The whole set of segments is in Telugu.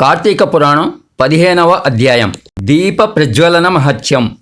కార్తీక పురాణం పదిహేనవ అధ్యాయం. దీప ప్రజ్వలన మహత్యం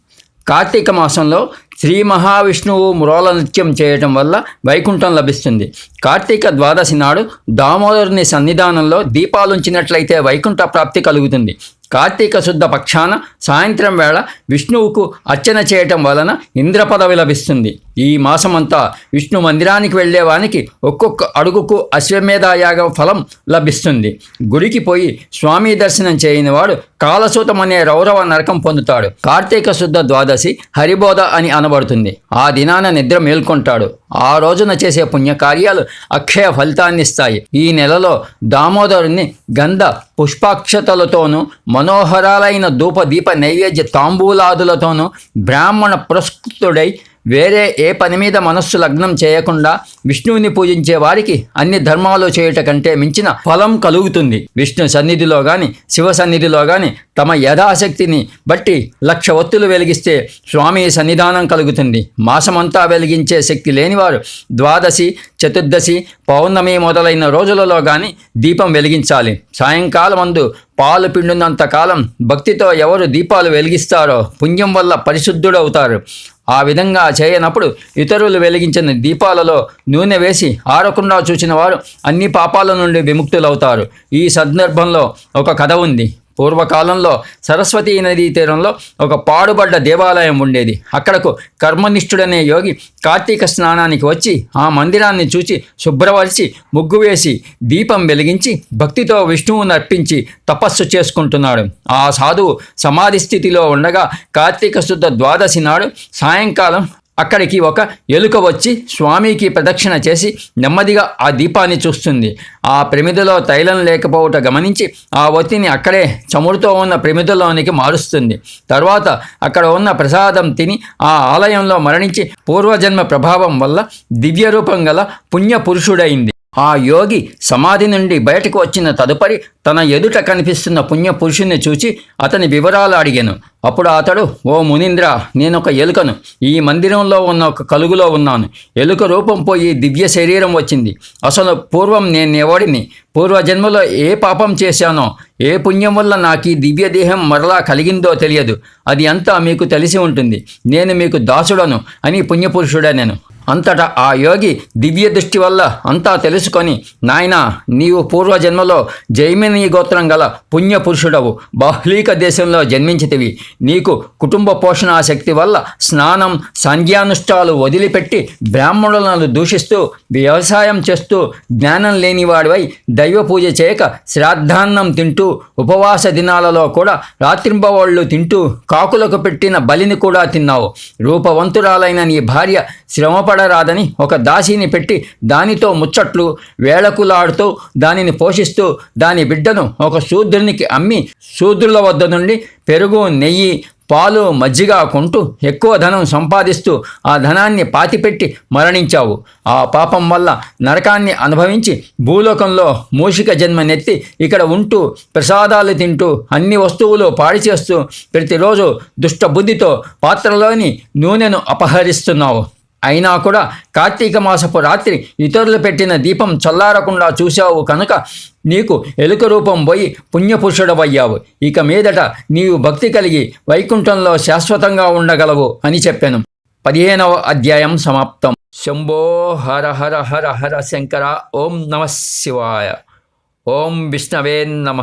కార్తీక మాసంలో శ్రీ మహావిష్ణువు మ్రోల నృత్యం చేయటం వల్ల వైకుంఠం లభిస్తుంది. కార్తీక ద్వాదశి నాడు దామోదరుని సన్నిధానంలో దీపాలుంచినట్లయితే వైకుంఠ ప్రాప్తి కలుగుతుంది. కార్తీక శుద్ధ పక్షాన సాయంత్రం వేళ విష్ణువుకు అర్చన చేయటం వలన ఇంద్ర పదవి లభిస్తుంది. ఈ మాసమంతా విష్ణు మందిరానికి వెళ్ళేవానికి ఒక్కొక్క అడుగుకు అశ్వమేధయాగ ఫలం లభిస్తుంది. గుడికి పోయి స్వామి దర్శనం చేయని వాడు కాలసూతం అనే రౌరవ నరకం పొందుతాడు. కార్తీక శుద్ధ ద్వాదశి హరిబోధ అని అనబడుతుంది. ఆ దినాన నిద్ర మేల్కొంటాడు. ఆ రోజున చేసే పుణ్యకార్యాలు అక్షయ ఫలితాన్నిస్తాయి. ఈ నెలలో దామోదరుని గంధ పుష్పాక్షతలతోనూ మనోహరాలైన ధూప దీప నైవేద్య తాంబూలాదులతోనూ బ్రాహ్మణ పురస్కృతుడై వేరే ఏ పని మీద మనస్సు లగ్నం చేయకుండా విష్ణువుని పూజించే వారికి అన్ని ధర్మాలు చేయుట కంటే మించిన ఫలం కలుగుతుంది. విష్ణు సన్నిధిలో గాని శివ సన్నిధిలో గాని తమ యథాశక్తిని బట్టి లక్ష ఒత్తులు వెలిగిస్తే స్వామి సన్నిధానం కలుగుతుంది. మాసమంతా వెలిగించే శక్తి లేనివారు ద్వాదశి చతుర్దశి పౌర్ణమి మొదలైన రోజులలో గాని దీపం వెలిగించాలి. సాయంకాలం అందు పాలు పిండినంత కాలం భక్తితో ఎవరు దీపాలు వెలిగిస్తారో పుణ్యం వల్ల పరిశుద్ధుడవుతారు. ఆ విధంగా చేయనప్పుడు ఇతరులు వెలిగించిన దీపాలలో నూనె వేసి ఆరకుండా చూసిన వారు అన్ని పాపాల నుండి విముక్తులవుతారు. ఈ సందర్భంలో ఒక కథ ఉంది. పూర్వకాలంలో సరస్వతీ నదీ తీరంలో ఒక పాడుబడ్డ దేవాలయం ఉండేది. అక్కడకు కర్మనిష్ఠుడనే యోగి కార్తీక స్నానానికి వచ్చి ఆ మందిరాన్ని చూచి శుభ్రపరిచి ముగ్గు వేసి దీపం వెలిగించి భక్తితో విష్ణువును అర్పించి తపస్సు చేసుకుంటున్నాడు. ఆ సాధువు సమాధి స్థితిలో ఉండగా కార్తీక శుద్ధ ద్వాదశి నాడు సాయంకాలం అక్కడికి ఒక ఎలుక వచ్చి స్వామికి ప్రదక్షిణ చేసి నెమ్మదిగా ఆ దీపాన్ని చూస్తుంది. ఆ ప్రమిదలో తైలం లేకపోవట గమనించి ఆ ఒత్తిని అక్కడే చమురుతో ఉన్న ప్రమిదలోనికి మారుస్తుంది. తర్వాత అక్కడ ఉన్న ప్రసాదం తిని ఆ ఆలయంలో మరణించి పూర్వజన్మ ప్రభావం వల్ల దివ్య రూపం గల పుణ్య పురుషుడైంది ఆ యోగి సమాధి నుండి బయటకు వచ్చిన తదుపరి తన ఎదుట కనిపిస్తున్న పుణ్యపురుషుణ్ణి చూచి అతని వివరాలు అడిగాను. అప్పుడు అతడు ఓ మునీంద్ర నేను ఒక ఎలుకను. ఈ మందిరంలో ఉన్న ఒక కలుగులో ఉన్నాను. ఎలుక రూపం పోయి దివ్య శరీరం వచ్చింది. అసలు పూర్వం నేను ఎవడిని పూర్వజన్మలో ఏ పాపం చేశానో? ఏ పుణ్యం వల్ల నాకు ఈ దివ్య దేహం మరలా కలిగిందో తెలియదు. అది అంతా మీకు తెలిసి ఉంటుంది. నేను మీకు దాసుడను అని పుణ్యపురుషుడా నేను అంతటా ఆ యోగి దివ్య దృష్టి వల్ల అంతా తెలుసుకొని నాయనా నీవు పూర్వజన్మలో జైమిని గోత్రం గల పుణ్యపురుషుడవు. బాహ్లీక దేశంలో జన్మించితివి. నీకు కుటుంబ పోషణ శక్తి వల్ల స్నానం సంధ్యానుష్ఠాలు వదిలిపెట్టి బ్రాహ్మణులను దూషిస్తూ వ్యవసాయం చేస్తూ జ్ఞానం లేనివాడివై దైవ పూజ చేయక శ్రాద్ధాన్నం తింటూ ఉపవాస దినాలలో కూడా రాత్రింబవాళ్ళు తింటూ కాకులకు పెట్టిన బలిని కూడా తిన్నావు. రూపవంతురాలైన నీ భార్య శ్రమపడరాదని ఒక దాసిని పెట్టి దానితో ముచ్చట్లు వేళకులాడుతూ దానిని పోషిస్తూ దాని బిడ్డను ఒక శూద్రునికి అమ్మి శూద్రుల వద్ద నుండి పెరుగు నెయ్యి పాలు మజ్జిగ కొంటూ ఎక్కువ ధనం సంపాదిస్తూ ఆ ధనాన్ని పాతిపెట్టి మరణించావు. ఆ పాపం వల్ల నరకాన్ని అనుభవించి భూలోకంలో మూషిక జన్మనెత్తి ఇక్కడ ఉంటూ ప్రసాదాలు తింటూ అన్ని వస్తువులు పాడి చేస్తూ ప్రతిరోజు దుష్టబుద్ధితో పాత్రలోని నూనెను అపహరిస్తున్నావు. అయినా కూడా కార్తీక మాసపు రాత్రి ఇతరులు పెట్టిన దీపం చల్లారకుండా చూశావు కనుక నీకు ఎలుక రూపం పోయి పుణ్యపురుషుడవయ్యావు. ఇక మీదట నీవు భక్తి కలిగి వైకుంఠంలో శాశ్వతంగా ఉండగలవు అని చెప్పాను. పదిహేనవ అధ్యాయం సమాప్తం. శంభో హర హర హర హర శంకర ఓం నమ శివాయ. ఓం విష్ణవే నమ.